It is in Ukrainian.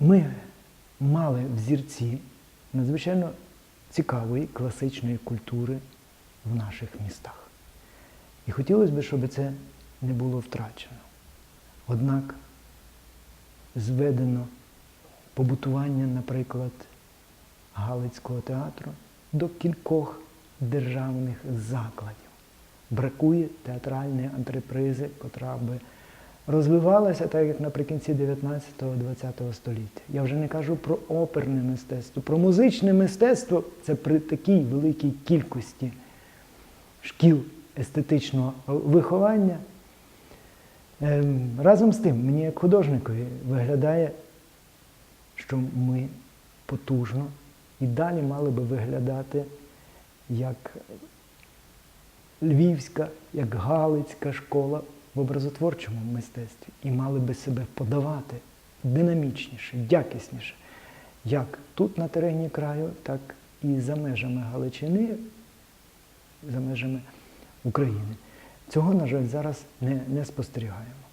Ми мали взірці надзвичайно цікавої класичної культури в наших містах. І хотілося б, щоб це не було втрачено. Однак зведено побутування, наприклад, Галицького театру до кількох державних закладів. Бракує театральної антрепризи, котра би розвивалася так, як наприкінці 19-20 століття. Я вже не кажу про оперне мистецтво, про музичне мистецтво це при такій великій кількості шкіл естетичного виховання. Ем, Разом з тим, мені як художникові виглядає, що ми потужно і далі мали би виглядати як львівська, як галицька школа в образотворчому мистецтві і мали би себе подавати динамічніше, якісніше, як тут на терені краю, так і за межами Галичини, за межами України. Цього, на жаль, зараз не, не спостерігаємо.